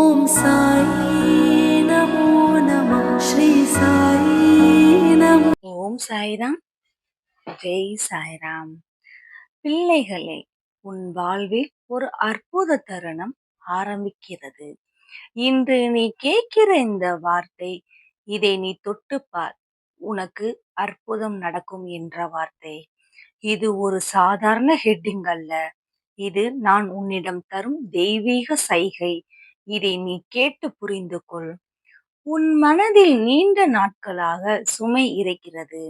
ஓம் சாயி நமோ நம ஸ்ரீ சாயி நமோ ஓம் சாய்ராம் ஜெய் சாய்ராம் பிள்ளைகளே உன் வாழ்வில் ஒரு அற்புத தருணம் ஆரம்பிக்கிறது. இன்று நீ கேட்கிற இந்த வார்த்தை இதை நீ தொட்டுப்பார் உனக்கு அற்புதம் நடக்கும் என்ற வார்த்தை. இது ஒரு சாதாரண ஹெட்டிங் அல்ல. இது நான் உன்னிடம் தரும் தெய்வீக சைகை. இதை நீ கேட்டு புரிந்து கொள் உன் மனதில் நீண்ட நாட்களாக சுமை இருக்கிறது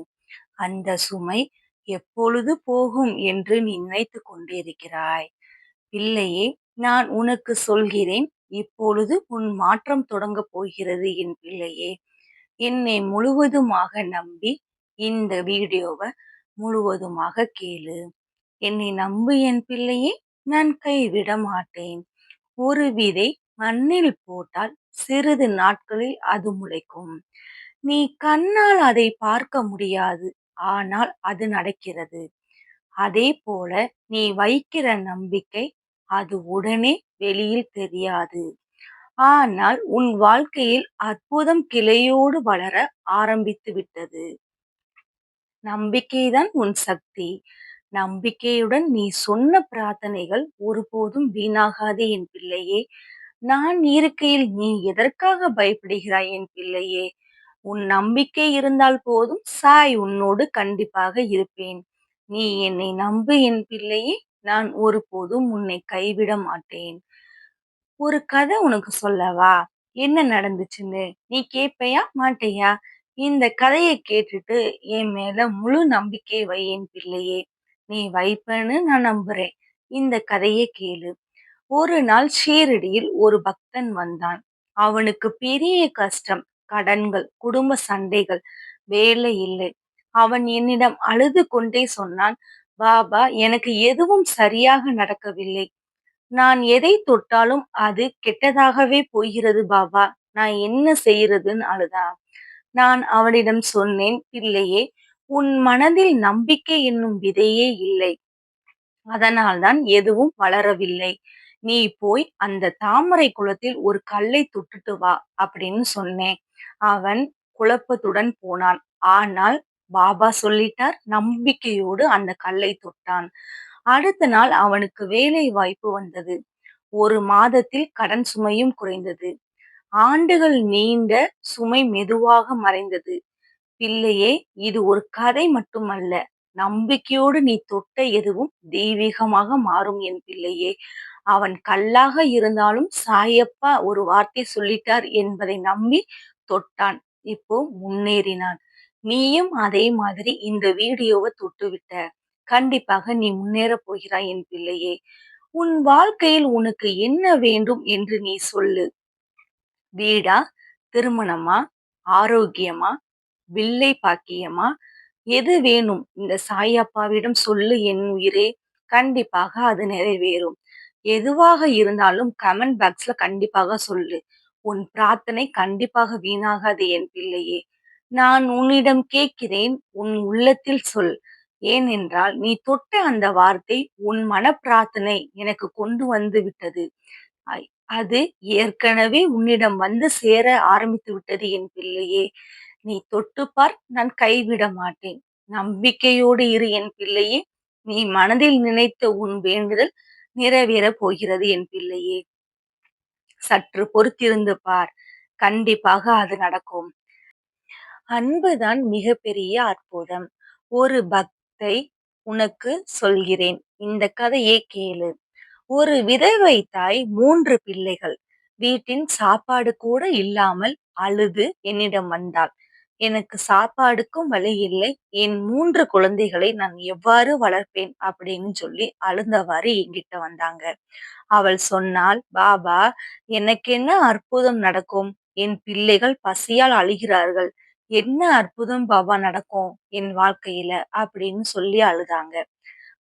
அந்த சுமை எப்பொழுது போகும் என்று நீ நினைத்து கொண்டிருக்கிறாய். பிள்ளையே நான் உனக்கு சொல்கிறேன். இப்பொழுது உன் மாற்றம் தொடங்க போகிறது என் பிள்ளையே. என்னை முழுவதுமாக நம்பி இந்த வீடியோவை முழுவதுமாக கேளு. என்னை நம்பு என் பிள்ளையே. நான் கைவிட மாட்டேன் ஒரு விதை மண்ணில் போட்டால் சிறிது நாட்களில் அது முளைக்கும். நீ கண்ணால் அதை பார்க்க முடியாது ஆனால் அது நடக்கிறது. அதே போல நீ வைக்கிற நம்பிக்கை அது உடனே வெளியில் தெரியாது. ஆனால் உன் வாழ்க்கையில் அற்புதம் கிளையோடு வளர ஆரம்பித்து விட்டது. நம்பிக்கைதான் உன் சக்தி. நம்பிக்கையுடன் நீ சொன்ன பிரார்த்தனைகள் ஒருபோதும் வீணாகாதே என் பிள்ளையே. நான் இருக்கையில் நீ எதற்காக பயப்படுகிறாய் என் பிள்ளையே? உன் நம்பிக்கை இருந்தால் போதும் சாய் உன்னோடு கண்டிப்பாக இருப்பேன். நீ என்னை நம்பு என் பிள்ளையே நான் ஒருபோதும் உன்னை கைவிட மாட்டேன். ஒரு கதை உனக்கு சொல்லவா? என்ன நடந்துச்சுன்னு நீ கேட்பையா மாட்டையா? இந்த கதையை கேட்டுட்டு என் மேல முழு நம்பிக்கை வை என் பிள்ளையே. நீ வைப்பன்னு நான் நம்புறேன். இந்த கதையை கேளு. ஒரு நாள் ஷீரடியில் ஒரு பக்தன் வந்தான். அவனுக்கு பெரிய கஷ்டம் கடன்கள் குடும்ப சண்டைகள் வேலை இல்லை. அவன் என்னிடம் அழுது கொண்டே சொன்னான் பாபா எனக்கு எதுவும் சரியாக நடக்கவில்லை. நான் எதை தொட்டாலும் அது கெட்டதாகவே போகிறது பாபா. நான் என்ன செய்யறதுன்னு அழுதான் நான் அவனிடம் சொன்னேன் பிள்ளையே உன் மனதில் நம்பிக்கை என்னும் விதையே இல்லை. அதனால்தான் எதுவும் வளரவில்லை. நீ போய் அந்த தாமரை குளத்தில் ஒரு கல்லை தொட்டுட்டு வா அப்படின்னு சொன்னேன். அவன் குழப்பத்துடன் போனான். ஆனால் பாபா சொல்லிட்டார் நம்பிக்கையோடு அந்த கல்லை தொட்டான். அடுத்த நாள் அவனுக்கு வேலை வாய்ப்பு வந்தது. ஒரு மாதத்தில் கடன் சுமையும் குறைந்தது. ஆண்டுகள் நீண்ட சுமை மெதுவாக மறைந்தது. பிள்ளையே இது ஒரு கதை மட்டுமல்ல. நம்பிக்கையோடு நீ தொட்ட எதுவும் தெய்வீகமாக மாறும் என் பிள்ளையே. அவன் கல்லாக இருந்தாலும் சாயப்பா ஒரு வார்த்தை சொல்லிட்டார் என்பதை நம்பி தொட்டான். இப்போ முன்னேறினான். நீயும் அதே மாதிரி இந்த வீடியோவை தொட்டுவிட்ட. கண்டிப்பாக நீ முன்னேற போகிறாய் என் பிள்ளையே. உன் வாழ்க்கையில் உனக்கு என்ன வேண்டும் என்று நீ சொல்லு. வீடா திருமணமா ஆரோக்கியமா வில்லை பாக்கியமா எது வேணும்? இந்த சாயப்பாவிடம் சொல்லு என் உயிரே. கண்டிப்பாக அது நிறைவேறும். எதுவாக இருந்தாலும் கமெண்ட் பாக்ஸ்ல கண்டிப்பாக சொல்லு. உன் பிரார்த்தனை கண்டிப்பாக வீணாகாது என் பிள்ளையே. நான் உன்னிடம் கேட்கிறேன் உன் உள்ளத்தில் சொல். ஏனென்றால் நீ தொட்ட அந்த வார்த்தை உன் மன பிரார்த்தனை எனக்கு கொண்டு வந்து விட்டது. அது ஏற்கனவே உன்னிடம் வந்து சேர ஆரம்பித்து விட்டது என் பிள்ளையே. நீ தொட்டுப்பார் நான் கைவிட மாட்டேன். நம்பிக்கையோடு இரு என் பிள்ளையே. நீ மனதில் நினைத்த உன் வேண்டுதல் நிறைவேற போகிறது என் பிள்ளையே. சற்று பொறுத்திருந்து பார் கண்டிப்பாக அது நடக்கும். அன்புதான் மிகப்பெரிய அற்புதம். ஒரு பக்தை உனக்கு சொல்கிறேன் இந்த கதையை கேளு. ஒரு விதவை தாய் மூன்று பிள்ளைகள். வீட்டின் சாப்பாடு கூட இல்லாமல் அழுது என்னிடம் வந்தாள். எனக்கு சாப்பாடுக்கும் வழி இல்லை. என் மூன்று குழந்தைகளை நான் எவ்வாறு வளர்ப்பேன் அப்படின்னு சொல்லி அழுந்தவாறு என்கிட்ட வந்தாங்க. அவள் சொன்னால் பாபா எனக்கு என்ன அற்புதம் நடக்கும்? என் பிள்ளைகள் பசியால் அழுகிறார்கள். என்ன அற்புதம் பாபா நடக்கும் என் வாழ்க்கையில? அப்படின்னு சொல்லி அழுதாங்க.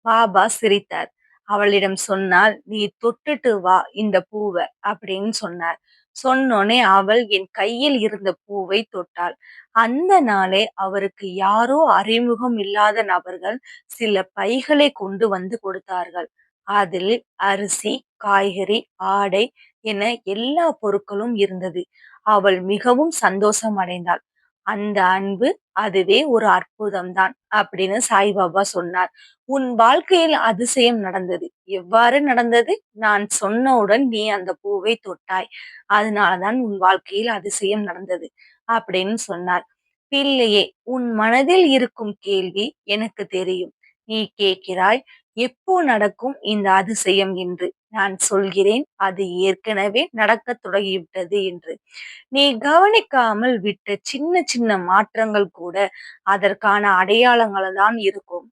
பாபா சிரித்தார். அவளிடம் சொன்னால் நீ தொட்டுட்டு வா இந்த பூவை அப்படின்னு சொன்னார். சொன்னோனே அவள் என் கையில் இருந்த பூவை தொட்டாள். அந்த நாளே அவருக்கு யாரோ அறிமுகம் இல்லாத நபர்கள் சில பைகளை கொண்டு வந்து கொடுத்தார்கள். அதில் அரிசி காய்கறி ஆடை என எல்லா பொருட்களும் இருந்தது. அவள் மிகவும் சந்தோஷம் அடைந்தாள். அந்த அன்பு அதுவே ஒரு அற்புதம் தான் அப்படின்னு சாய்பாபா சொன்னார். உன் வாழ்க்கையில் அதிசயம் நடந்தது. எவ்வாறு நடந்தது? நான் சொன்னவுடன் நீ அந்த பூவை தொட்டாய். அதனாலதான் உன் வாழ்க்கையில் அதிசயம் நடந்தது அப்படின்னு சொன்னார். பிள்ளையே உன் மனதில் இருக்கும் கேள்வி எனக்கு தெரியும். நீ கேட்கிறாய் எப்போ நடக்கும் இந்த அதிசயம் என்று நான் சொல்கிறேன். அது ஏற்கனவே நடக்கத் தொடங்கிவிட்டது என்று. நீ கவனிக்காமல் விட்ட சின்ன சின்ன மாற்றங்கள் கூட அதற்கான அடையாளங்கள் தான் இருக்கும்.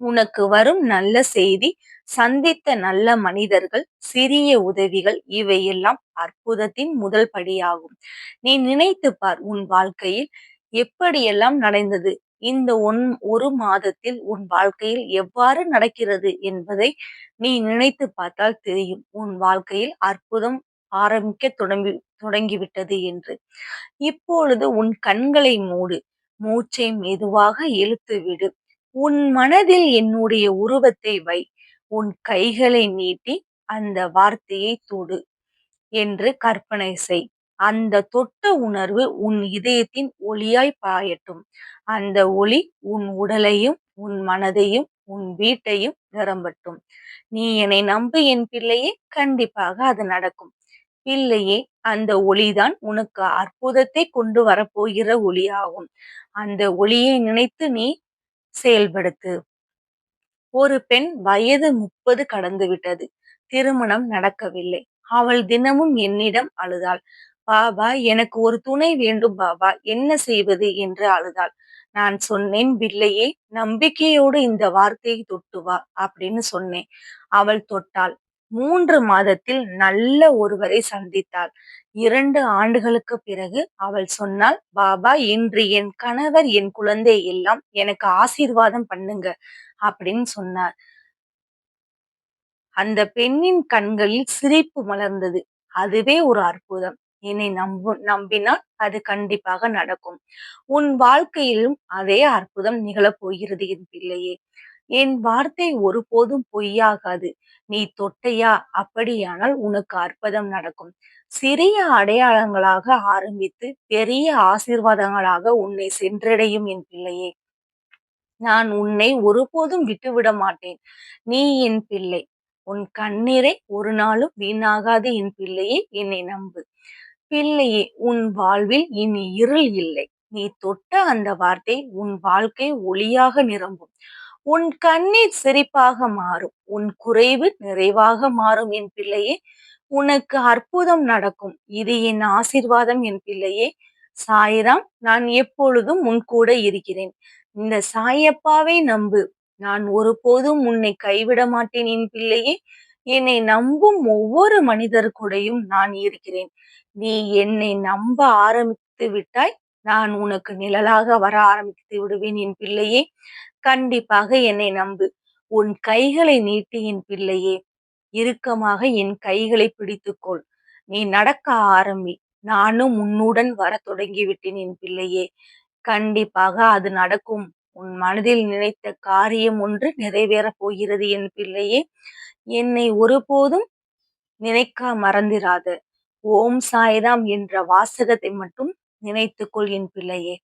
உனக்கு வரும் நல்ல செய்தி சந்தித்த நல்ல மனிதர்கள் சிறிய உதவிகள் இவையெல்லாம் அற்புதத்தின் முதல் படியாகும். நீ நினைத்து பார் உன் வாழ்க்கையில் எப்படியெல்லாம் நடந்தது? இந்த ஒன் ஒரு மாதத்தில் உன் வாழ்க்கையில் எவ்வாறு நடக்கிறது என்பதை நீ நினைத்து பார்த்தால் தெரியும். உன் வாழ்க்கையில் அற்புதம் ஆரம்பிக்க தொடங்கி தொடங்கிவிட்டது என்று. இப்பொழுது உன் கண்களை மூடு. மூச்சை மெதுவாக இழுத்துவிடு உன் மனதில் என்னுடைய உருவத்தை வை. உன் கைகளை நீட்டி அந்த வார்த்தையை தொடு. என்று கற்பனை செய். அந்த தொட்ட உணர்வு உன் இதயத்தின் ஒளியாய் பாயட்டும். அந்த ஒளி உன் உடலையும் உன் மனதையும் உன் வீட்டையும் நிரம்பட்டும். நீ என்னை நம்பு என் பிள்ளையே கண்டிப்பாக அது நடக்கும். பிள்ளையே அந்த ஒளிதான் உனக்கு அற்புதத்தை கொண்டு வரப்போகிற ஒளியாகும். அந்த ஒளியை நினைத்து நீ செயல்படுத்து. ஒரு பெண் வயது முப்பது கடந்து விட்டது. திருமணம் நடக்கவில்லை. அவள் தினமும் என்னிடம் அழுதாள். பாபா எனக்கு ஒரு துணை வேண்டும் பாபா. என்ன செய்வது என்று அழுதாள். நான் சொன்னேன் பிள்ளையே நம்பிக்கையோடு இந்த வார்த்தையை தொட்டு வா அப்படின்னு சொன்னேன். அவள் தொட்டாள். மூன்று மாதத்தில் நல்ல ஒருவரை சந்தித்தாள். இரண்டு ஆண்டுகளுக்கு பிறகு அவள் சொன்னாள் பாபா இன்று என் கணவர் என் குழந்தை எல்லாம் எனக்கு ஆசீர்வாதம் பண்ணுங்க அப்படின்னு சொன்னார். அந்த பெண்ணின் கண்களில் சிரிப்பு மலர்ந்தது. அதுவே ஒரு அற்புதம். என்னை நம்பு நம்பினால் அது கண்டிப்பாக நடக்கும். உன் வாழ்க்கையிலும் அதே அற்புதம் நிகழப் போகிறது என் பிள்ளையே. என் வார்த்தை ஒருபோதும் பொய்யாகாது. நீ தொட்டையா? அப்படியானால் உனக்கு அற்புதம் நடக்கும். சிறிய அடையாளங்களாக ஆரம்பித்து பெரிய ஆசீர்வாதங்களாக உன்னை சென்றடையும் என் பிள்ளையே. நான் உன்னை ஒருபோதும் விட்டுவிட மாட்டேன். நீ என் பிள்ளை. உன் கண்ணீரை ஒரு நாளும் வீணாகாது என் பிள்ளையே. என்னை நம்பு. பிள்ளையே உன் வாழ்வில் இனி இருள் இல்லை. நீ தொட்ட அந்த வார்த்தை உன் வாழ்க்கை ஒளியாக நிரம்பும். உன் கண்ணீர் சிரிப்பாக மாறும். உன் குறைவு நிறைவாக மாறும் என் பிள்ளையே. உனக்கு அற்புதம் நடக்கும். இது என் ஆசிர்வாதம் என் பிள்ளையே. சாயிராம் நான் எப்பொழுதும் உன் கூட இருக்கிறேன். இந்த சாயப்பாவை நம்பு. நான் ஒருபோதும் உன்னை கைவிட மாட்டேன் என் பிள்ளையே. என்னை நம்பும் ஒவ்வொரு மனிதர் கூடையும் நான் இருக்கிறேன். நீ என்னை நம்ப ஆரம்பித்து விட்டாய் நான் உனக்கு நிழலாக வர ஆரம்பித்து விடுவேன் என் பிள்ளையே. கண்டிப்பாக என்னை நம்பு. உன் கைகளை நீட்டி என் பிள்ளையே. இறுக்கமாக என் கைகளை பிடித்துக்கொள். நீ நடக்க ஆரம்பி. நானும் உன்னுடன் வர தொடங்கிவிட்டேன் என் பிள்ளையே. கண்டிப்பாக அது நடக்கும். உன் மனதில் நினைத்த காரியம் ஒன்று நிறைவேறப் போகிறது என் பிள்ளையே. என்னை ஒருபோதும் நினைக்க மறந்திராத. ஓம் சாய்ராம் என்ற வாசகத்தை மட்டும் நினைத்துக்கொள் என் பிள்ளையே.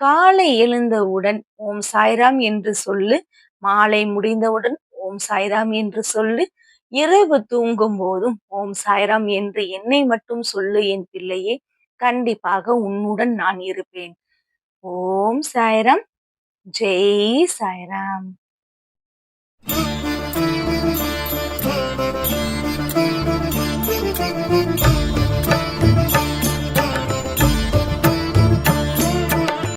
காலை எழுந்தவுடன் ஓம் சாய்ராம் என்று சொல்லு. மாலை முடிந்தவுடன் ஓம் சாய்ராம் என்று சொல்லு. இரவு தூங்கும் போதும் ஓம் சாய்ராம் என்று என்னை மட்டும் சொல்லு என் பிள்ளையே. கண்டிப்பாக உன்னுடன் நான் இருப்பேன். ஓம் சாய்ராம். ஜெய் சாய்ராம்.